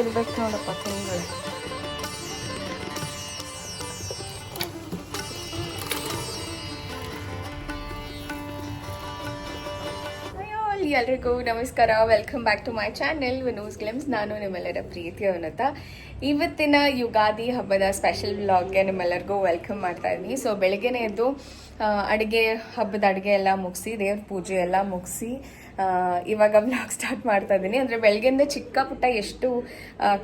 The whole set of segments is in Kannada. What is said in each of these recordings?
ಇರ್ಬೇಕು ನೋಡಪ್ಪ ತಿಂಗಳು. ಎಲ್ರಿಗೂ ನಮಸ್ಕಾರ. Welcome back to my channel Vinu's glimpse ನಾನು ನಿಮ್ಮೆಲ್ಲರ ಪ್ರೀತಿ ಅವನತ. ಇವತ್ತಿನ ಯುಗಾದಿ ಹಬ್ಬದ ಸ್ಪೆಷಲ್ ವ್ಲಾಗ್ಗೆ ನಿಮ್ಮೆಲ್ಲರಿಗೂ ವೆಲ್ಕಮ್ ಮಾಡ್ತಾ ಇದ್ದೀನಿ. ಸೊ ಬೆಳಗ್ಗೆನೇ ಎದ್ದು ಅಡುಗೆ, ಹಬ್ಬದ ಅಡುಗೆ ಎಲ್ಲ ಮುಗಿಸಿ, ದೇವ್ರ ಪೂಜೆ ಎಲ್ಲ ಮುಗಿಸಿ ಇವಾಗ ಬ್ಲಾಗ್ ಸ್ಟಾರ್ಟ್ ಮಾಡ್ತಾ ಇದ್ದೀನಿ. ಅಂದರೆ ಬೆಳಗ್ಗೆಯಿಂದ ಚಿಕ್ಕ ಪುಟ್ಟ ಎಷ್ಟು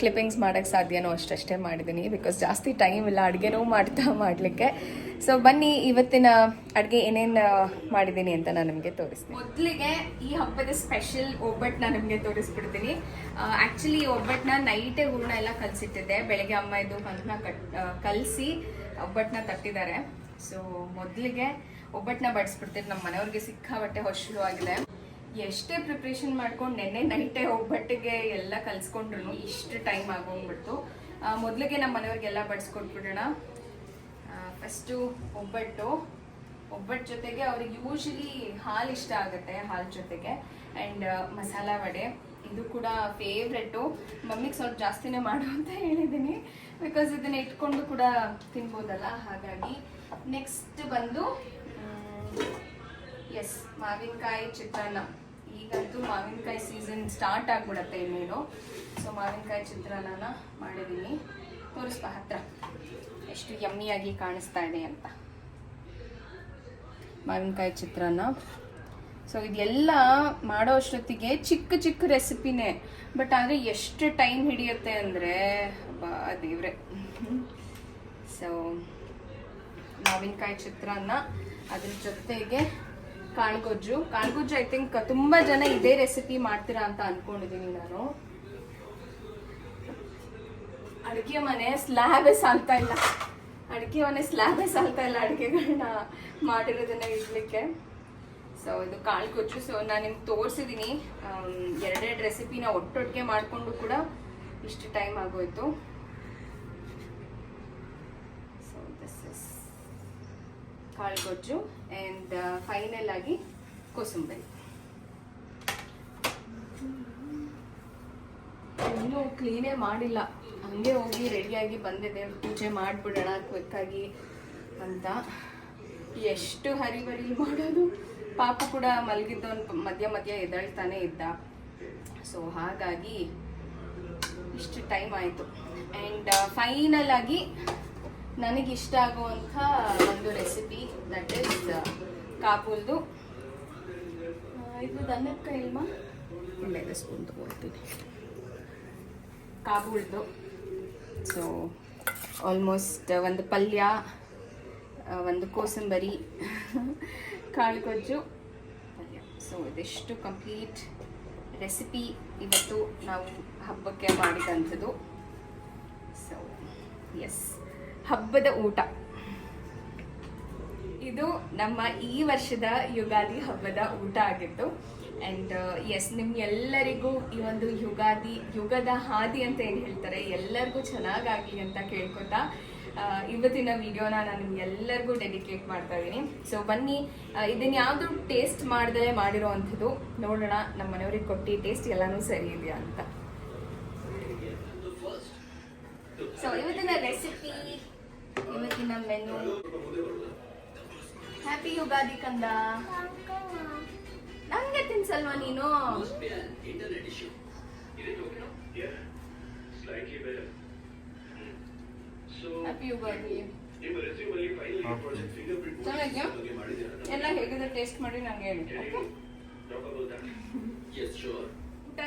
ಕ್ಲಿಪ್ಪಿಂಗ್ಸ್ ಮಾಡೋಕ್ಕೆ ಸಾಧ್ಯನೋ ಅಷ್ಟಷ್ಟೇ ಮಾಡಿದ್ದೀನಿ. ಬಿಕಾಸ್ ಜಾಸ್ತಿ ಟೈಮ್ ಇಲ್ಲ ಅಡುಗೆನೂ ಮಾಡ್ತಾ ಮಾಡಲಿಕ್ಕೆ. ಸೊ ಬನ್ನಿ, ಇವತ್ತಿನ ಅಡುಗೆ ಏನೇನು ಮಾಡಿದ್ದೀನಿ ಅಂತ ನಾನು ನಿಮಗೆ ತೋರಿಸ್ತೀನಿ. ಮೊದಲಿಗೆ ಈ ಹಬ್ಬದ ಸ್ಪೆಷಲ್ ಒಬ್ಬಟ್ಟನ್ನ ನಿಮಗೆ ತೋರಿಸ್ಬಿಡ್ತೀನಿ. ಆ್ಯಕ್ಚುಲಿ ಒಬ್ಬಟ್ಟನ್ನ ನೈಟೇ ಹೂರ್ಣ ಎಲ್ಲ ಕಲಸಿಟ್ಟಿದ್ದೆ. ಬೆಳಗ್ಗೆ ಅಮ್ಮ ಇದು ಅದನ್ನ ಕಟ್ ಕಲಸಿ ಒಬ್ಬಟ್ಟನ್ನ ತಟ್ಟಿದ್ದಾರೆ. ಸೊ ಮೊದಲಿಗೆ ಒಬ್ಬಟ್ಟನ್ನ ಬಡಿಸ್ಬಿಡ್ತೀನಿ ನಮ್ಮ ಮನೆಯವ್ರಿಗೆ ಸಿಕ್ಕಾಬಟ್ಟೆ ಹೊಶಲು ಆಗಿದೆ ಎಷ್ಟೇ ಪ್ರಿಪ್ರೇಷನ್ ಮಾಡ್ಕೊಂಡು ನೆನ್ನೆ ನೈಟೇ ಒಬ್ಬಟ್ಟಿಗೆ ಎಲ್ಲ ಕಲ್ಸ್ಕೊಂಡ್ರು ಇಷ್ಟು ಟೈಮ್ ಆಗೋಗ್ಬಿಡ್ತು. ಮೊದಲಿಗೆ ನಮ್ಮ ಮನೆಯವ್ರಿಗೆಲ್ಲ ಬಡಿಸ್ಕೊಟ್ಬಿಡೋಣ. ಫಸ್ಟು ಒಬ್ಬಟ್ಟು. ಒಬ್ಬಟ್ಟು ಜೊತೆಗೆ ಅವ್ರಿಗೆ ಯೂಶಲಿ ಹಾಲು ಇಷ್ಟ ಆಗುತ್ತೆ, ಹಾಲು ಜೊತೆಗೆ. ಆ್ಯಂಡ್ ಮಸಾಲ ವಡೆ. ಇದು ಕೂಡ ಫೇವ್ರೆಟ್ಟು ಮಮ್ಮಿಗೆ ಸ್ವಲ್ಪ ಜಾಸ್ತಿನೇ ಮಾಡು ಅಂತ ಹೇಳಿದ್ದೀನಿ ಬಿಕಾಸ್ ಇದನ್ನ ಇಟ್ಕೊಂಡು ಕೂಡ ತಿನ್ಬೋದಲ್ಲ, ಹಾಗಾಗಿ ನೆಕ್ಸ್ಟ್ ಬಂದು ಎಸ್ ಮಾವಿನಕಾಯಿ ಚಿತ್ರಾನ್ನ. ಈಗಂತೂ ಮಾವಿನಕಾಯಿ ಸೀಸನ್ ಸ್ಟಾರ್ಟ್ ಆಗ್ಬಿಡತ್ತೆ ಇನ್ನೇನು. ಸೊ ಮಾವಿನಕಾಯಿ ಚಿತ್ರಾನ್ನ ಮಾಡಿದ್ದೀನಿ ತೋರಿಸ್ಬಾ ಹತ್ರ. ಎಷ್ಟು ಯಮ್ಮಿಯಾಗಿ ಕಾಣಿಸ್ತಾ ಇದೆ ಅಂತ. ಮಾವಿನಕಾಯಿ ಚಿತ್ರಾನ್ನ. ಸೊ ಇದೆಲ್ಲ ಮಾಡೋ ಅಷ್ಟೊತ್ತಿಗೆ ಚಿಕ್ಕ ಚಿಕ್ಕ ರೆಸಿಪಿನೇ ಬಟ್ ಆದರೆ ಎಷ್ಟು ಟೈಮ್ ಹಿಡಿಯುತ್ತೆ ಅಂದರೆ ದೇವ್ರೆ. ಸೊ ಮಾವಿನಕಾಯಿ ಚಿತ್ರಾನ್ನ ಅದ್ರ ಜೊತೆಗೆ ಕಾಳ್ಗೊಜ್ಜು ಕಾಳ್ಗೊಜ್ಜು ಐ ಥಿಂಕ್ ತುಂಬಾ ಜನ ಇದೇ ರೆಸಿಪಿ ಮಾಡ್ತೀರಾ ಅಂತ ಅನ್ಕೊಂಡಿದೀನಿ ನಾನು. ಅಡಿಕೆ ಮನೆ ಸ್ಲ್ಯಾಬೇ ಸಾಲ್ತಾ ಇಲ್ಲ. ಅಡಿಕೆ ಮನೆ ಸ್ಲ್ಯಾಬೇ ಸಾಲ್ತಾ ಇಲ್ಲ ಅಡಿಕೆಗಳನ್ನ ಮಾಡಿರೋದನ್ನ ಇಡ್ಲಿಕ್ಕೆ. ಸೊ ಇದು ಕಾಳ್ಗೊಜ್ಜು ಸೊ ನಾನು ನಿಮ್ಗೆ ತೋರಿಸಿದ್ದೀನಿ ಎರಡೆರಡು ರೆಸಿಪಿನ ಒಟ್ಟೊಟ್ಟಿಗೆ ಮಾಡಿಕೊಂಡು ಕೂಡ ಇಷ್ಟು ಟೈಮ್ ಆಗೋಯ್ತು. ಕಾಳುಗೊಜ್ಜು ಆ್ಯಂಡ್ ಫೈನಲ್ ಆಗಿ ಕೋಸಂಬರಿ. ಇನ್ನೂ ಕ್ಲೀನೇ ಮಾಡಿಲ್ಲ. ಹಂಗೆ ಹೋಗಿ ರೆಡಿಯಾಗಿ ಬಂದಿದೆ. ಪೂಜೆ ಮಾಡಿಬಿಡೋಣ ಕ್ವಿಕ್ಕಾಗಿ ಅಂತ. ಎಷ್ಟು ಹರಿಬರಿ ಮಾಡೋದು. ಪಾಪ ಕೂಡ ಮಲಗಿದ್ದವನು ಮಧ್ಯ ಮಧ್ಯ ಎದಳ್ತಾನೆ ಇದ್ದ. ಸೊ ಹಾಗಾಗಿ ಇಷ್ಟು ಟೈಮ್ ಆಯಿತು. ಆ್ಯಂಡ್ ಫೈನಲ್ ಆಗಿ ನನಗೆ ಇಷ್ಟ ಆಗುವಂಥ ಒಂದು ರೆಸಿಪಿ ದಟ್ ಇಸ್ ಕಾಪುಲ್ದು. ಇದು ದನ್ನಕ್ಕ ಇಲ್ಲ ಇದೆ ಸ್ಪೂನ್ ತಗೊಳ್ತೀನಿ. ಕಾಬುಳ್ದು ಸೊ ಆಲ್ಮೋಸ್ಟ್ ಒಂದು ಪಲ್ಯ ಒಂದು ಕೋಸಂಬರಿ ಕಾಳುಗೊಜ್ಜು ಪಲ್ಯ. ಸೊ ಇದಿಷ್ಟು ಕಂಪ್ಲೀಟ್ ರೆಸಿಪಿ ಇವತ್ತು ನಾವು ಹಬ್ಬಕ್ಕೆ ಮಾಡಿದಂಥದ್ದು. ಸೊ ಎಸ್ ಹಬ್ಬದ ಊಟ. ಇದು ನಮ್ಮ ಈ ವರ್ಷದ ಯುಗಾದಿ ಹಬ್ಬದ ಊಟ ಆಗಿತ್ತು. ಆ್ಯಂಡ್ ಎಸ್ ನಿಮ್ಗೆಲ್ಲರಿಗೂ ಈ ಒಂದು ಯುಗಾದಿ ಯುಗದ ಹಾದಿ ಅಂತ ಏನು ಹೇಳ್ತಾರೆ ಎಲ್ಲರಿಗೂ ಚೆನ್ನಾಗಾಗಲಿ ಅಂತ ಕೇಳ್ಕೊತಾ ಇವತ್ತಿನ ವಿಡಿಯೋನ ನಾನು ನಿಮ್ಗೆಲ್ಲರಿಗೂ ಡೆಡಿಕೇಟ್ ಮಾಡ್ತಾ ಇದ್ದೀನಿ. ಸೊ ಬನ್ನಿ ಆ, ಇದನ್ನ ಯಾವುದು ಟೇಸ್ಟ್ ಮಾಡ್ದೆ ಮಾಡಿರೋ ಅಂಥದ್ದು ನೋಡೋಣ ನಮ್ಮ ಮನೆಯವ್ರಿಗೆ ಕೊಟ್ಟು ಟೇಸ್ಟ್ ಎಲ್ಲನೂ ಸರಿ ಇದೆಯಾ ಅಂತ. ಸೊ ಇವತ್ತಿನ ರೆಸಿಪಿ ಇವತ್ತಿನ ಮೆನು ಹ್ಯಾಪಿ ಯುಗಾದಿ ಕಂದ. ನಂಗೆ ತಿನ್ಸಲ್ವಾ ನೀನು? ಹ್ಯಾಪಿ ಯುಗಾದಿ ಚೆನ್ನಾಗಿದ್ಯಾ? ಎಲ್ಲ ಹೇಗಿದೆ? ಟೇಸ್ಟ್ ಮಾಡಿ ನಂಗೆ ಹೇಳಿ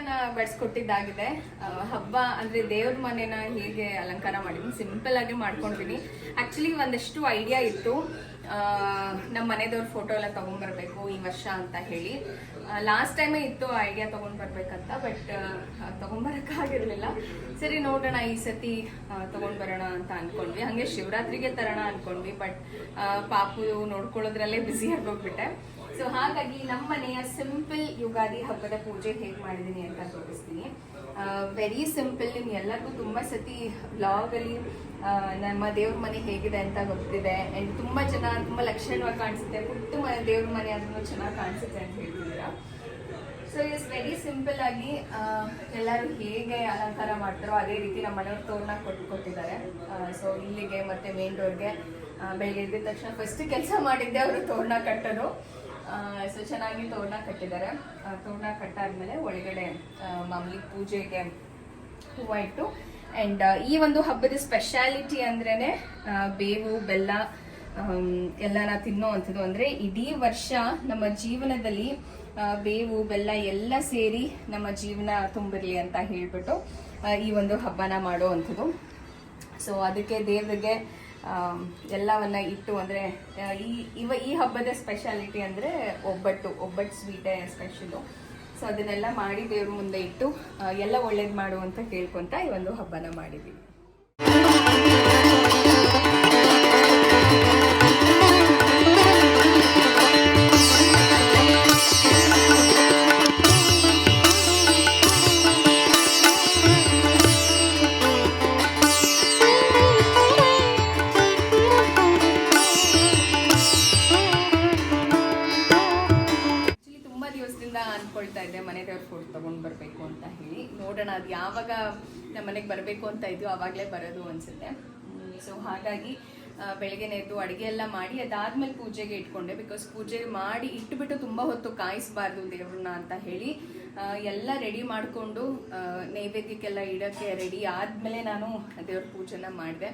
ಊಟನ ಬಡಿಸ್ಕೊಟ್ಟಿದ್ದಾಗಿದೆ. ಹಬ್ಬ ಅಂದ್ರೆ ದೇವ್ರ ಮನೆನ ಹೇಗೆ ಅಲಂಕಾರ ಮಾಡಿದ್ದೀನಿ ಸಿಂಪಲ್ ಆಗಿ ಮಾಡ್ಕೊಂಡಿದ್ದೀನಿ ಆಕ್ಚುಲಿ ಒಂದಷ್ಟು ಐಡಿಯಾ ಇತ್ತು. ನಮ್ಮ ಮನೆದವ್ರ ಫೋಟೋ ಎಲ್ಲ ತಗೊಂಡ್ಬರ್ಬೇಕು ಈ ವರ್ಷ ಅಂತ ಹೇಳಿ. ಲಾಸ್ಟ್ ಟೈಮೇ ಇತ್ತು ಐಡಿಯಾ ತಗೊಂಡ್ ಬರ್ಬೇಕಂತ ಬಟ್ ತಗೊಂಡ್ಬರಕ್ಕಾಗಿರ್ಲಿಲ್ಲ ಸರಿ ನೋಡೋಣ, ಈ ಸತಿ ತಗೊಂಡ್ ಬರೋಣ ಅಂತ ಅನ್ಕೊಂಡ್ವಿ. ಹಂಗೆ ಶಿವರಾತ್ರಿಗೆ ತರೋಣ ಅನ್ಕೊಂಡ್ವಿ ಬಟ್ ಪಾಪು ನೋಡ್ಕೊಳ್ಳೋದ್ರಲ್ಲೇ ಬ್ಯುಸಿ ಆಗೋಗ್ಬಿಟ್ಟೆ. ಸೊ ಹಾಗಾಗಿ ನಮ್ಮ ಮನೆಯ ಸಿಂಪಲ್ ಯುಗಾದಿ ಹಬ್ಬದ ಪೂಜೆ ಹೇಗೆ ಮಾಡಿದ್ದೀನಿ ಅಂತ ತೋರಿಸ್ತೀನಿ. ವೆರಿ ಸಿಂಪಲ್ ನಿಮ್ ಎಲ್ಲರಿಗೂ ತುಂಬಾ ಸತಿ ಬ್ಲಾಗ್ ಅಲ್ಲಿ ನಮ್ಮ ದೇವ್ರ ಮನೆ ಹೇಗಿದೆ ಅಂತ ಗೊತ್ತಿದೆ. ಅಂಡ್ ತುಂಬಾ ಜನ, ತುಂಬಾ ಲಕ್ಷಣವಾಗಿ ಕಾಣಿಸುತ್ತೆ. ಪುಟ್ಟ ಮನೆ ದೇವ್ರ ಮನೆ ಅದನ್ನು ಚೆನ್ನಾಗಿ ಕಾಣಿಸುತ್ತೆ ಅಂತ ಹೇಳ್ತಿದ್ದೀರಾ? ಸೊ ಇಟ್ಸ್ ವೆರಿ ಸಿಂಪಲ್ ಆಗಿ ಎಲ್ಲರೂ ಹೇಗೆ ಅಲಂಕಾರ ಮಾಡ್ತಾರೋ ಅದೇ ರೀತಿ ನಮ್ಮ ಮನೆಯವ್ರ ತೋರಣ ಕೊಟ್ಟು ಕೊಟ್ಟಿದ್ದಾರೆ. ಸೊ ಇಲ್ಲಿಗೆ ಮತ್ತೆ ಮೇನ್ ರೋಡ್ಗೆ ಬೆಳಗ್ಗೆ ಎದ್ದ ತಕ್ಷಣ ಫಸ್ಟ್ ಕೆಲಸ ಮಾಡಿದ್ದೆ, ಅವರು ತೋರಣ ಕಟ್ಟೋದು. ಸೊ ಚೆನ್ನಾಗಿ ತೋರಣ ಕಟ್ಟಿದ್ದಾರೆ. ತೋರಣ ಕಟ್ಟಾದ್ಮೇಲೆ ಒಳಗಡೆ ಮಾಮೂಲಿ ಪೂಜೆಗೆ ಹೂವ ಇಟ್ಟು ಆ್ಯಂಡ್ ಈ ಒಂದು ಹಬ್ಬದ ಸ್ಪೆಷಾಲಿಟಿ ಅಂದ್ರೇನೆ ಬೇವು, ಬೆಲ್ಲ ಎಲ್ಲಾನ ತಿನ್ನೋ ಅಂಥದ್ದು. ಅಂದರೆ ಇಡೀ ವರ್ಷ ನಮ್ಮ ಜೀವನದಲ್ಲಿ ಬೇವು, ಬೆಲ್ಲ ಎಲ್ಲ ಸೇರಿ ನಮ್ಮ ಜೀವನ ತುಂಬಿರಲಿ ಅಂತ ಹೇಳ್ಬಿಟ್ಟು ಈ ಒಂದು ಹಬ್ಬನ ಮಾಡೋ ಅಂಥದ್ದು. ಸೊ ಅದಕ್ಕೆ ದೇವರಿಗೆ ಎಲ್ಲವನ್ನ ಇಟ್ಟು ಅಂದರೆ ಈ, ಇವ, ಈ ಹಬ್ಬದ ಸ್ಪೆಷಾಲಿಟಿ ಅಂದರೆ ಒಬ್ಬಟ್ಟು ಒಬ್ಬಟ್ಟು ಸ್ವೀಟೇ ಸ್ಪೆಷಲು ಸೊ ಅದನ್ನೆಲ್ಲ ಮಾಡಿ ದೇವ್ರ ಮುಂದೆ ಇಟ್ಟು ಎಲ್ಲ ಒಳ್ಳೇದು ಮಾಡು ಅಂತ ಕೇಳ್ಕೊಂತ ಈ ಒಂದು ಹಬ್ಬನ ಮಾಡಿದ್ವಿ. ಅನ್ಕೊಳ್ತಾ ಇದ್ದೆ ಮನೆ ದೇವ್ರ ಫೋಟೋ ತಗೊಂಡ್ ಬರ್ಬೇಕು ಅಂತ ಹೇಳಿ. ನೋಡೋಣ ಅದು ಯಾವಾಗ ನಮ್ಮ ಮನೆಗೆ ಬರಬೇಕು ಅಂತ ಇದ್ವು ಅವಾಗಲೇ ಬರೋದು ಅನ್ಸುತ್ತೆ. ಸೊ ಹಾಗಾಗಿ ಬೆಳಗ್ಗೆನೇ ಎದ್ದು ಅಡುಗೆ ಎಲ್ಲ ಮಾಡಿ, ಅದಾದ್ಮೇಲೆ ಪೂಜೆಗೆ ಇಟ್ಕೊಂಡೆ. ಬಿಕಾಸ್ ಪೂಜೆ ಮಾಡಿ ಇಟ್ಟುಬಿಟ್ಟು ತುಂಬ ಹೊತ್ತು ಕಾಯಿಸಬಾರ್ದು ದೇವ್ರನ್ನ ಅಂತ ಹೇಳಿ ಎಲ್ಲ ರೆಡಿ ಮಾಡಿಕೊಂಡು ನೈವೇದ್ಯಕ್ಕೆಲ್ಲ ಇಡೋಕ್ಕೆ ರೆಡಿ ಆದಮೇಲೆ ನಾನು ದೇವ್ರ ಪೂಜೆನ ಮಾಡಿದೆ.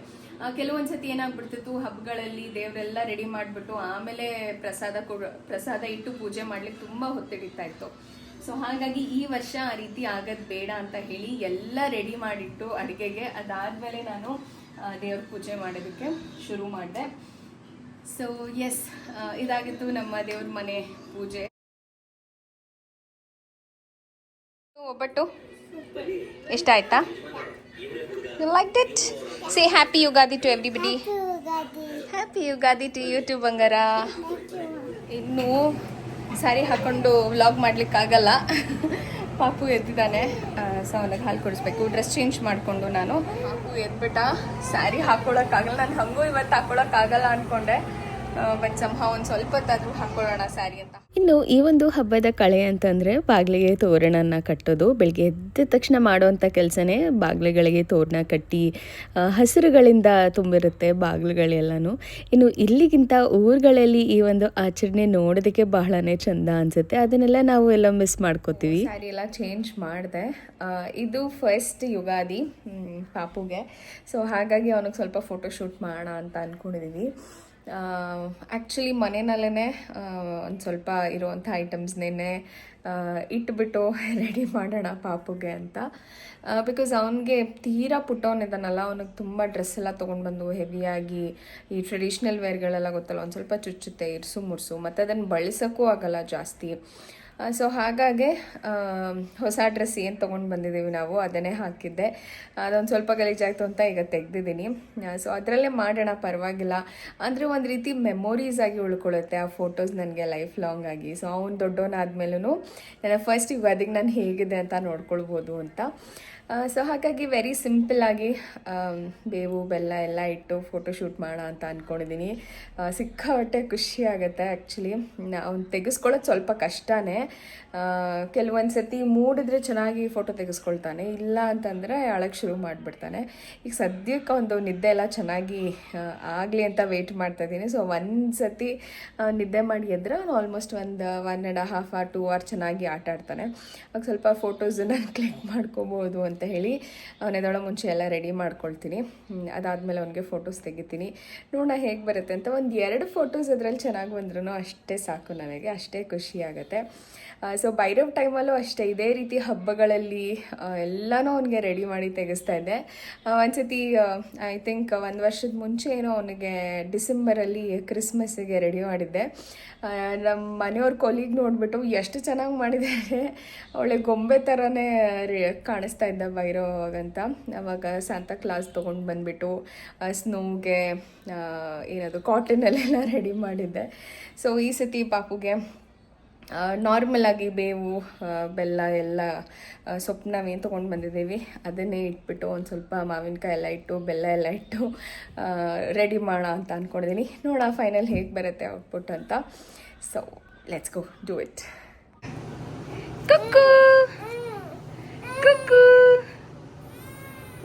ಕೆಲವೊಂದು ಸತಿ ಏನಾಗ್ಬಿಡ್ತಿತ್ತು, ಹಬ್ಬಗಳಲ್ಲಿ ದೇವರೆಲ್ಲ ರೆಡಿ ಮಾಡಿಬಿಟ್ಟು ಆಮೇಲೆ ಪ್ರಸಾದ ಕೊಡ, ಪ್ರಸಾದ ಇಟ್ಟು ಪೂಜೆ ಮಾಡ್ಲಿಕ್ಕೆ ತುಂಬ ಹೊತ್ತಿಡಿತಾ ಇತ್ತು. ಸೊ ಹಾಗಾಗಿ ಈ ವರ್ಷ ಆ ರೀತಿ ಆಗೋದು ಬೇಡ ಅಂತ ಹೇಳಿ ಎಲ್ಲ ರೆಡಿ ಮಾಡಿಟ್ಟು ಅಡುಗೆಗೆ ಅದಾದಮೇಲೆ ನಾನು ದೇವ್ರ ಪೂಜೆ ಮಾಡೋದಕ್ಕೆ ಶುರು ಮಾಡಿದೆ. ಸೊ ಎಸ್ ಇದಾಗಿತ್ತು ನಮ್ಮ ದೇವ್ರ ಮನೆ ಪೂಜೆ. ಒಬ್ಬಟ್ಟು? ಇಷ್ಟ ಆಯ್ತಾ? You like it say happy Ugadi to everybody happy Ugadi to YouTube ಬಂಗಾರ. ಇನ್ನು ಸ್ಯಾರಿ ಹಾಕೊಂಡು ವ್ಲಾಗ್ ಮಾಡ್ಲಿಕ್ಕಾಗಲ್ಲ. ಪಾಪು ಎದ್ದಿದ್ದಾನೆ. ಸೊ ಅವನಿಗೆ ಹಾಲು ಕುಡಿಸ್ಬೇಕು. ಡ್ರೆಸ್ ಚೇಂಜ್ ಮಾಡಿಕೊಂಡು ನಾನು. ಪಾಪು ಎದ್ಬಿಟ್ಟ. ಸ್ಯಾರಿ ಹಾಕೊಳಕ್ಕಾಗಲ್ಲ ನಾನು ಹಂಗೂ ಇವತ್ತು ಹಾಕೊಳಕ್ಕಾಗಲ್ಲ ಅಂದ್ಕೊಂಡೆ ಬಟ್ ಸಂಹ ಒಂದು ಸ್ವಲ್ಪ ಹೊತ್ತಾದ್ರೂ ಹಾಕೊಳ್ಳೋಣ ಸ್ಯಾರಿ ಅಂತ. ಇನ್ನು ಈ ಒಂದು ಹಬ್ಬದ ಕಳೆ ಅಂತಂದರೆ ಬಾಗಿಲಿಗೆ ತೋರಣನ ಕಟ್ಟೋದು ಬೆಳಗ್ಗೆ ಎದ್ದ ತಕ್ಷಣ ಮಾಡುವಂಥ ಕೆಲಸನೇ ಬಾಗಿಲುಗಳಿಗೆ ತೋರಣ ಕಟ್ಟಿ ಹಸಿರುಗಳಿಂದ ತುಂಬಿರುತ್ತೆ ಬಾಗಿಲುಗಳೆಲ್ಲನೂ. ಇನ್ನು ಇಲ್ಲಿಗಿಂತ ಊರುಗಳಲ್ಲಿ ಈ ಒಂದು ಆಚರಣೆ ನೋಡೋದಕ್ಕೆ ಬಹಳನೇ ಚಂದ ಅನ್ಸುತ್ತೆ. ಅದನ್ನೆಲ್ಲ ನಾವು ಎಲ್ಲ ಮಿಸ್ ಮಾಡ್ಕೋತೀವಿ. ಸ್ಯಾರಿ ಎಲ್ಲ ಚೇಂಜ್ ಮಾಡಿದೆ. ಇದು ಫಸ್ಟ್ ಯುಗಾದಿ ಪಾಪುಗೆ. ಸೊ ಹಾಗಾಗಿ ಅವನಿಗೆ ಸ್ವಲ್ಪ ಫೋಟೋ ಶೂಟ್ ಮಾಡೋಣ ಅಂತ ಅಂದ್ಕೊಂಡಿದ್ದೀವಿ ಆ್ಯಕ್ಚುಲಿ ಮನೆಯಲ್ಲೇ ಒಂದು ಸ್ವಲ್ಪ ಇರುವಂಥ ಐಟಮ್ಸ್ನೇ ಇಟ್ಬಿಟ್ಟು ರೆಡಿ ಮಾಡೋಣ ಪಾಪುಗೆ ಅಂತ. ಬಿಕಾಸ್ ಅವನಿಗೆ ತೀರಾ ಪುಟ್ಟವನಿದ್ದಾನಲ್ಲ ಅವನಿಗೆ ತುಂಬ ಡ್ರೆಸ್ ಎಲ್ಲ ತೊಗೊಂಡು ಬಂದು ಹೆವಿಯಾಗಿ ಈ ಟ್ರೆಡಿಷ್ನಲ್ ವೇರ್ಗಳೆಲ್ಲ ಗೊತ್ತಲ್ಲ, ಒಂದು ಸ್ವಲ್ಪ ಚುಚ್ಚುತ್ತೆ, ಇರ್ಸು ಮುರ್ಸು ಮತ್ತು ಅದನ್ನು ಬಳಸೋಕ್ಕೂ ಆಗಲ್ಲ ಜಾಸ್ತಿ. ಸೊ ಹಾಗಾಗಿ ಹೊಸ ಡ್ರೆಸ್ ಏನು ತೊಗೊಂಡು ಬಂದಿದ್ದೀವಿ ನಾವು, ಅದನ್ನೇ ಹಾಕಿದ್ದೆ. ಅದೊಂದು ಸ್ವಲ್ಪ ಗಲೀಜಾಯಿತು ಅಂತ ಈಗ ತೆಗ್ದಿದ್ದೀನಿ. ಸೊ ಅದರಲ್ಲೇ ಮಾಡೋಣ, ಪರವಾಗಿಲ್ಲ. ಅಂದರೆ ಒಂದು ರೀತಿ ಮೆಮೊರೀಸ್ ಆಗಿ ಉಳ್ಕೊಳ್ಳುತ್ತೆ ಆ ಫೋಟೋಸ್ ನನಗೆ ಲೈಫ್ ಲಾಂಗ್ ಆಗಿ. ಸೊ ಅವ್ನು ದೊಡ್ಡವನಾದ್ಮೇಲೂ ನನ್ನ ಫಸ್ಟ್ ಯುಗಾದಿಗೆ ನಾನು ಹೇಗಿದೆ ಅಂತ ನೋಡ್ಕೊಳ್ಬೋದು ಅಂತ. ಸೊ ಹಾಗಾಗಿ ವೆರಿ ಸಿಂಪಲ್ ಆಗಿ ಬೇವು, ಬೆಲ್ಲ ಎಲ್ಲ ಇಟ್ಟು ಫೋಟೋ ಶೂಟ್ ಮಾಡೋಣ ಅಂತ ಅಂದ್ಕೊಂಡಿದ್ದೀನಿ ಸಿಕ್ಕಾಪಟ್ಟೆ ಖುಷಿ ಆಗುತ್ತೆ ಆ್ಯಕ್ಚುಲಿ ಅವ್ನು ತೆಗೆಸ್ಕೊಳ್ಳೋದು ಸ್ವಲ್ಪ ಕಷ್ಟನೇ. ಕೆಲವೊಂದು ಸತಿ ಮೂಡಿದ್ರೆ ಚೆನ್ನಾಗಿ ಫೋಟೋ ತೆಗೆಸ್ಕೊಳ್ತಾನೆ, ಇಲ್ಲ ಅಂತಂದರೆ ಅಳಕ್ಕೆ ಶುರು ಮಾಡಿಬಿಡ್ತಾನೆ. ಈಗ ಸದ್ಯಕ್ಕೆ ಒಂದು ನಿದ್ದೆ ಎಲ್ಲ ಚೆನ್ನಾಗಿ ಆಗಲಿ ಅಂತ ವೆಯ್ಟ್ ಮಾಡ್ತಾ ಇದ್ದೀನಿ ಸೊ ಒಂದು ಸತಿ ನಿದ್ದೆ ಮಾಡಿ ಎದ್ರೆ ಅವ್ನು ಆಲ್ಮೋಸ್ಟ್ ಒಂದು one and half or two hour ಚೆನ್ನಾಗಿ ಆಟ ಆಡ್ತಾನೆ. ಆಗ ಸ್ವಲ್ಪ ಫೋಟೋಸನ್ನು ಕ್ಲಿಕ್ ಮಾಡ್ಕೋಬೋದು ಅಂತ ಹೇಳಿ ಅವನೆದೊಳ ಮುಂಚೆ ಎಲ್ಲ ರೆಡಿ ಮಾಡ್ಕೊಳ್ತೀನಿ. ಅದಾದಮೇಲೆ ಅವನಿಗೆ ಫೋಟೋಸ್ ತೆಗಿತೀನಿ. ನೋಡೋಣ ಹೇಗೆ ಬರುತ್ತೆ ಅಂತ ಒಂದು ಎರಡು ಫೋಟೋಸ್ ಅದರಲ್ಲಿ ಚೆನ್ನಾಗಿ ಬಂದ್ರೂ ಅಷ್ಟೇ ಸಾಕು ನನಗೆ, ಅಷ್ಟೇ ಖುಷಿ ಆಗುತ್ತೆ. ಸೊ ಬೈರವ್ ಟೈಮಲ್ಲೂ ಅಷ್ಟೇ, ಇದೇ ರೀತಿ ಹಬ್ಬಗಳಲ್ಲಿ ಎಲ್ಲನೂ ಅವನಿಗೆ ರೆಡಿ ಮಾಡಿ ತೆಗೆಸ್ತಾ ಇದ್ದೆ. ಒಂದ್ಸತಿ ಐ ಥಿಂಕ್ ಒಂದು ವರ್ಷದ ಮುಂಚೆ ಏನೋ ಅವನಿಗೆ ಡಿಸೆಂಬರಲ್ಲಿ ಕ್ರಿಸ್ಮಸ್ಸಿಗೆ ರೆಡಿ ಮಾಡಿದ್ದೆ. ನಮ್ಮ ಮನೆಯವ್ರ ಕೊಲಿಗ್ ನೋಡಿಬಿಟ್ಟು ಎಷ್ಟು ಚೆನ್ನಾಗಿ ಮಾಡಿದ್ದಾರೆ ಅವಳೆ ಗೊಂಬೆ ಥರನೇ ಕಾಣಿಸ್ತಾ ಇದ್ದ. ಭೈರವ್ ಅಂತ ಅವಾಗ ಸಾಂತಾ ಕ್ಲಾಸ್ ತೊಗೊಂಡು ಬಂದುಬಿಟ್ಟು ಸ್ನೋಗೆ ಏನದು ಕಾಟನಲ್ಲೆಲ್ಲ ರೆಡಿ ಮಾಡಿದ್ದೆ. ಸೊ ಈ ಸತಿ ಪಾಪುಗೆ ನಾರ್ಮಲ್ ಆಗಿ ಬೇವು ಬೆಲ್ಲ ಎಲ್ಲ ಸೊಪ್ಪು ನಾವೇನು ತೊಗೊಂಡು ಬಂದಿದ್ದೀವಿ, ಅದನ್ನೇ ಇಟ್ಬಿಟ್ಟು ಒಂದು ಸ್ವಲ್ಪ ಮಾವಿನಕಾಯಿ ಎಲ್ಲ ಇಟ್ಟು, ಬೆಲ್ಲ ಎಲ್ಲ ಇಟ್ಟು ರೆಡಿ ಮಾಡೋಣ ಅಂತ ಅಂದ್ಕೊಂಡಿದ್ದೀನಿ ನೋಡೋಣ ಫೈನಲ್ ಹೇಗೆ ಬರುತ್ತೆ ಔಟ್ಪುಟ್ ಅಂತ. So let's go do it ಕುಕ್ಕು! ಕುಕ್ಕು!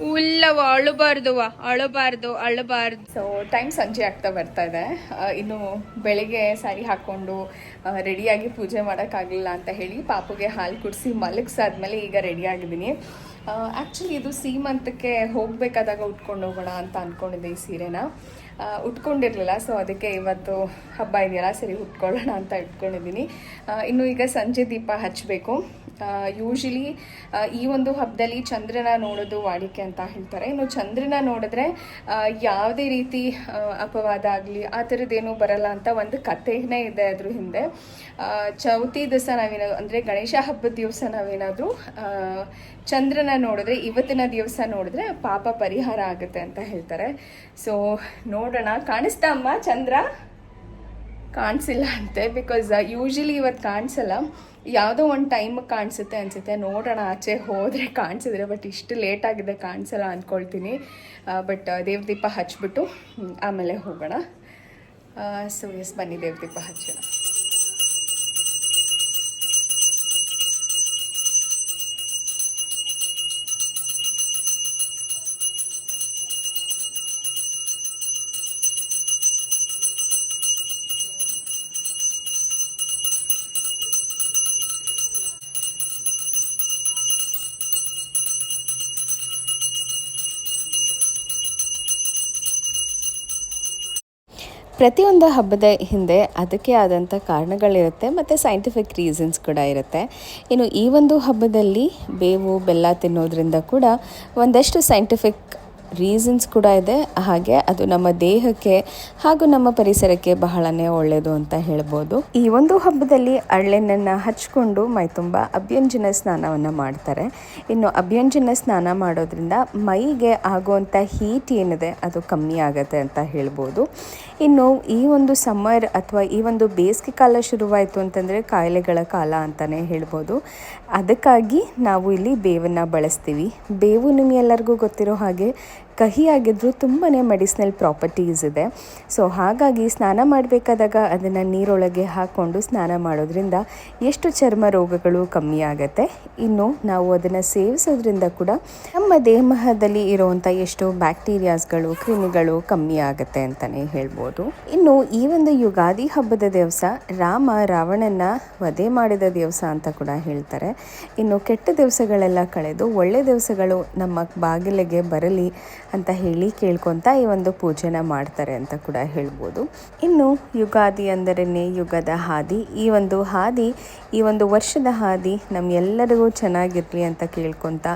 ಉಲ್ಲವ ಅಳಬಾರ್ದುವ ಅಳಬಾರ್ದು ಅಳಬಾರ್ದು. ಸೊ ಟೈಮ್ ಸಂಜೆ ಆಗ್ತಾ ಬರ್ತಾ ಇದೆ. ಇನ್ನು ಬೆಳಿಗ್ಗೆ ಸಾರಿ ಹಾಕ್ಕೊಂಡು ರೆಡಿಯಾಗಿ ಪೂಜೆ ಮಾಡೋಕ್ಕಾಗಲಿಲ್ಲ ಅಂತ ಹೇಳಿ ಪಾಪುಗೆ ಹಾಲು ಕುಡಿಸಿ ಮಲಗಿಸಾದ್ಮೇಲೆ ಈಗ ರೆಡಿ ಆಗಿದ್ದೀನಿ. ಆ್ಯಕ್ಚುಲಿ ಇದು ಸೀಮಂತಕ್ಕೆ ಹೋಗಬೇಕಾದಾಗ ಉಟ್ಕೊಂಡು ಹೋಗೋಣ ಅಂತ ಅಂದ್ಕೊಂಡಿದ್ದೆ ಈ ಸೀರೆನ. ಉಟ್ಕೊಂಡಿರ್ಲಿಲ್ಲ. ಸೊ ಅದಕ್ಕೆ ಇವತ್ತು ಹಬ್ಬ ಇದೆಯಲ್ಲ, ಸರಿ ಉಟ್ಕೊಳ್ಳೋಣ ಅಂತ ಇಟ್ಕೊಂಡಿದ್ದೀನಿ. ಇನ್ನು ಈಗ ಸಂಜೆ ದೀಪ ಹಚ್ಚಬೇಕು ಯೂಶಲಿ ಈ ಒಂದು ಹಬ್ಬದಲ್ಲಿ ಚಂದ್ರನ ನೋಡೋದು ವಾಡಿಕೆ ಅಂತ ಹೇಳ್ತಾರೆ. ಇನ್ನು ಚಂದ್ರನ ನೋಡಿದ್ರೆ ಯಾವುದೇ ರೀತಿ ಅಪವಾದ ಆಗಲಿ, ಆ ಥರದ್ದೇನೂ ಬರಲ್ಲ ಅಂತ ಒಂದು ಕಥೆನೇ ಇದೆ ಅದ್ರ ಹಿಂದೆ. ಚೌತಿ ದಿವಸ ನಾವೇನಾದ್ರು, ಅಂದರೆ ಗಣೇಶ ಹಬ್ಬದ ದಿವಸ ನಾವೇನಾದರೂ ಚಂದ್ರನ ನೋಡಿದ್ರೆ, ಇವತ್ತಿನ ದಿವಸ ನೋಡಿದ್ರೆ ಪಾಪ ಪರಿಹಾರ ಆಗುತ್ತೆ ಅಂತ ಹೇಳ್ತಾರೆ. ಸೊ ನೋಡೋಣ. ಕಾಣಿಸ್ತಾ ಅಮ್ಮ, ಚಂದ್ರ? ಕಾಣಿಸಿಲ್ಲ ಅಂತೆ ಬಿಕಾಸ್ ಯೂಶಲಿ ಇವತ್ತು ಕಾಣಿಸಲ್ಲ. ಯಾವುದೋ ಒಂದು ಟೈಮ್ ಕಾಣಿಸುತ್ತೆ ಅನಿಸುತ್ತೆ. ನೋಡೋಣ, ಆಚೆ ಹೋದರೆ ಕಾಣಿಸಿದ್ರೆ ಬಟ್ ಇಷ್ಟು ಲೇಟ್ ಆಗಿದೆ ಕಾಣಿಸಲ್ಲ ಅಂದ್ಕೊಳ್ತೀನಿ ಬಟ್ ದೇವ್ರ ದೀಪ ಹಚ್ಬಿಟ್ಟು ಆಮೇಲೆ ಹೋಗೋಣ. ಸೊ ಎಸ್ ಬನ್ನಿ ದೇವ್ರ ದೀಪ ಹಚ್ಚೋಣ. ಪ್ರತಿಯೊಂದು ಹಬ್ಬದ ಹಿಂದೆ ಅದಕ್ಕೆ ಆದಂಥ ಕಾರಣಗಳಿರುತ್ತೆ ಮತ್ತು ಸೈಂಟಿಫಿಕ್ ರೀಸನ್ಸ್ ಕೂಡ ಇರುತ್ತೆ. ಇನ್ನು ಈ ಒಂದು ಹಬ್ಬದಲ್ಲಿ ಬೇವು, ಬೆಲ್ಲ ತಿನ್ನೋದ್ರಿಂದ ಕೂಡ ಒಂದಷ್ಟು ಸೈಂಟಿಫಿಕ್ ರೀಸನ್ಸ್ ಕೂಡ ಇದೆ. ಹಾಗೆ ಅದು ನಮ್ಮ ದೇಹಕ್ಕೆ ಹಾಗೂ ನಮ್ಮ ಪರಿಸರಕ್ಕೆ ಬಹಳನೇ ಒಳ್ಳೆಯದು ಅಂತ ಹೇಳ್ಬೋದು. ಈ ಒಂದು ಹಬ್ಬದಲ್ಲಿ ಅಳ್ಳೆಣ್ಣನ್ನು ಹಚ್ಕೊಂಡು ಮೈ ತುಂಬ ಅಭ್ಯಂಜನ ಸ್ನಾನವನ್ನು ಮಾಡ್ತಾರೆ. ಇನ್ನು ಅಭ್ಯಂಜನ ಸ್ನಾನ ಮಾಡೋದ್ರಿಂದ ಮೈಗೆ ಆಗುವಂಥ ಹೀಟ್ ಏನಿದೆ ಅದು ಕಮ್ಮಿ ಆಗುತ್ತೆ ಅಂತ ಹೇಳ್ಬೋದು. ಇನ್ನು ಈ ಒಂದು ಸಮ್ಮರ್ ಅಥವಾ ಈ ಒಂದು ಬೇಸಿಗೆ ಕಾಲ ಶುರುವಾಯಿತು ಅಂತಂದರೆ ಕಾಯಿಲೆಗಳ ಕಾಲ ಅಂತಲೇ ಹೇಳ್ಬೋದು. ಅದಕ್ಕಾಗಿ ನಾವು ಇಲ್ಲಿ ಬೇವನ್ನು ಬಳಸ್ತೀವಿ. ಬೇವು ನಿಮಗೆಲ್ಲರಿಗೂ ಗೊತ್ತಿರೋ ಹಾಗೆ ಕಹಿಯಾಗಿದ್ದರೂ ತುಂಬಾ ಮೆಡಿಸಿನಲ್ ಪ್ರಾಪರ್ಟೀಸ್ ಇದೆ. ಸೊ ಹಾಗಾಗಿ ಸ್ನಾನ ಮಾಡಬೇಕಾದಾಗ ಅದನ್ನು ನೀರೊಳಗೆ ಹಾಕ್ಕೊಂಡು ಸ್ನಾನ ಮಾಡೋದ್ರಿಂದ ಎಷ್ಟು ಚರ್ಮ ರೋಗಗಳು ಕಮ್ಮಿ ಆಗುತ್ತೆ, ಇನ್ನು ನಾವು ಅದನ್ನು ಸೇವಿಸೋದ್ರಿಂದ ಕೂಡ ನಮ್ಮ ದೇಹದಲ್ಲಿ ಇರುವಂಥ ಎಷ್ಟೋ ಬ್ಯಾಕ್ಟೀರಿಯಾಸ್ಗಳು, ಕ್ರಿಮಿಗಳು ಕಮ್ಮಿ ಆಗುತ್ತೆ ಅಂತಲೇ ಹೇಳ್ಬೋದು. ಇನ್ನು ಈ ಒಂದು ಯುಗಾದಿ ಹಬ್ಬದ ದಿವಸ ರಾಮ ರಾವಣನ ವಧೆ ಮಾಡಿದ ದಿವಸ ಅಂತ ಕೂಡ ಹೇಳ್ತಾರೆ. ಇನ್ನು ಕೆಟ್ಟ ದಿವಸಗಳೆಲ್ಲ ಕಳೆದು ಒಳ್ಳೆ ದಿವಸಗಳು ನಮ್ಮ ಬಾಗಿಲಿಗೆ ಬರಲಿ ಅಂತ ಹೇಳಿ ಕೇಳ್ಕೊತ ಈ ಒಂದು ಪೂಜೆನ ಮಾಡ್ತಾರೆ ಅಂತ ಕೂಡ ಹೇಳ್ಬೋದು. ಇನ್ನು ಯುಗಾದಿ ಅಂದರೇ ಯುಗದ ಹಾದಿ. ಈ ಒಂದು ಹಾದಿ, ಈ ಒಂದು ವರ್ಷದ ಹಾದಿ ನಮ್ಮೆಲ್ಲರಿಗೂ ಚೆನ್ನಾಗಿರಲಿ ಅಂತ ಕೇಳ್ಕೊತ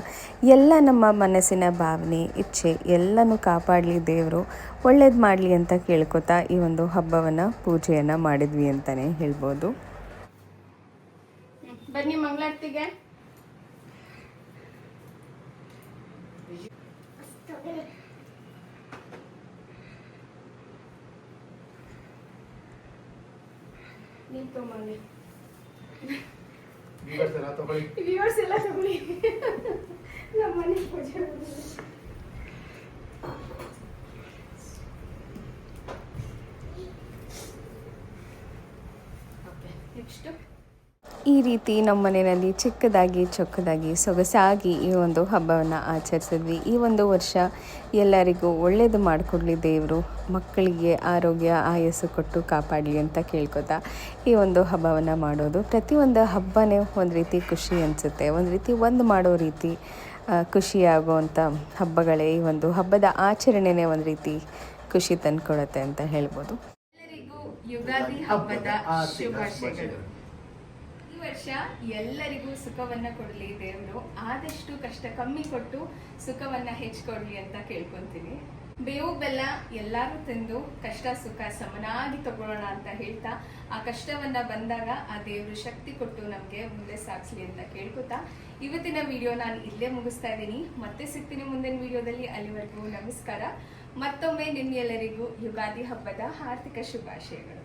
ಎಲ್ಲ ನಮ್ಮ ಮನಸ್ಸಿನ ಭಾವನೆ, ಇಚ್ಛೆ ಎಲ್ಲನೂ ಕಾಪಾಡಲಿ ದೇವರು, ಒಳ್ಳೇದು ಮಾಡಲಿ ಅಂತ ಕೇಳ್ಕೊತಾ ಈ ಒಂದು ಹಬ್ಬವನ್ನು, ಪೂಜೆಯನ್ನು ಮಾಡಿದ್ವಿ ಅಂತಲೇ ಹೇಳ್ಬೋದು. ಬನ್ನಿ ಮಂಗಳಾರತಿಗೆ. ನೀನ್ ತಗೊಂಬನ್ನಿ ವ್ಯೂವರ್ಸ್ ಎಲ್ಲ ತಗೊಳ್ಳಿ ನಮ್ಮ ಮನೆ ಪೂಜೆ ಮಾಡೋದು. Okay, next. ಈ ರೀತಿ ನಮ್ಮ ಮನೆಯಲ್ಲಿ ಚಿಕ್ಕದಾಗಿ ಚೊಕ್ಕದಾಗಿ ಸೊಗಸಾಗಿ ಈ ಒಂದು ಹಬ್ಬವನ್ನು ಆಚರಿಸಿದ್ವಿ. ಈ ಒಂದು ವರ್ಷ ಎಲ್ಲರಿಗೂ ಒಳ್ಳೆಯದು ಮಾಡಿಕೊಡ್ಲಿ ದೇವರು, ಮಕ್ಕಳಿಗೆ ಆರೋಗ್ಯ ಆಯಸ್ಸು ಕೊಟ್ಟು ಕಾಪಾಡಲಿ ಅಂತ ಕೇಳ್ಕೊತಾ ಈ ಒಂದು ಹಬ್ಬವನ್ನು ಮಾಡೋದು. ಪ್ರತಿಯೊಂದು ಹಬ್ಬನೇ ಒಂದು ರೀತಿ ಖುಷಿ ಅನಿಸುತ್ತೆ. ಒಂದು ರೀತಿ ಒಂದು ಮಾಡೋ ರೀತಿ ಖುಷಿಯಾಗುವಂಥ ಹಬ್ಬಗಳೇ ಈ ಒಂದು ಹಬ್ಬದ ಆಚರಣೆನೇ ಒಂದು ರೀತಿ ಖುಷಿ ತಂದ್ಕೊಡುತ್ತೆ ಅಂತ ಹೇಳ್ಬೋದು. ಎಲ್ಲರಿಗೂ ಯುಗಾದಿ ಹಬ್ಬದ ಶುಭಾಶಯಗಳು. ವರ್ಷ ಎಲ್ಲರಿಗೂ ಸುಖವನ್ನ ಕೊಡಲಿ ದೇವರು. ಆದಷ್ಟು ಕಷ್ಟ ಕಮ್ಮಿ ಕೊಟ್ಟು ಸುಖವನ್ನ ಹೆಚ್ಚಿಕೊಡ್ಲಿ ಅಂತ ಕೇಳ್ಕೊಂತೀನಿ. ಬೇವು ಬೆಲ್ಲ ಎಲ್ಲರೂ ತಿಂದು ಕಷ್ಟ ಸುಖ ಸಮನಾಗಿ ತಗೊಳ್ಳೋಣ ಅಂತ ಹೇಳ್ತಾ ಆ ಕಷ್ಟವನ್ನ ಬಂದಾಗ ಆ ದೇವರು ಶಕ್ತಿ ಕೊಟ್ಟು ನಮಗೆ ಮುಂದೆ ಸಾಗಿಸ್ಲಿ ಅಂತ ಕೇಳ್ಕೊತಾ ಇವತ್ತಿನ ವಿಡಿಯೋ ನಾನು ಇಲ್ಲೇ ಮುಗಿಸ್ತಾ ಇದ್ದೀನಿ. ಮತ್ತೆ ಸಿಗ್ತೀನಿ ಮುಂದಿನ ವಿಡಿಯೋದಲ್ಲಿ ಅಲ್ಲಿವರೆಗೂ ನಮಸ್ಕಾರ. ಮತ್ತೊಮ್ಮೆ ನಿಮ್ಮೆಲ್ಲರಿಗೂ ಯುಗಾದಿ ಹಬ್ಬದ ಆರ್ಥಿಕ ಶುಭಾಶಯಗಳು.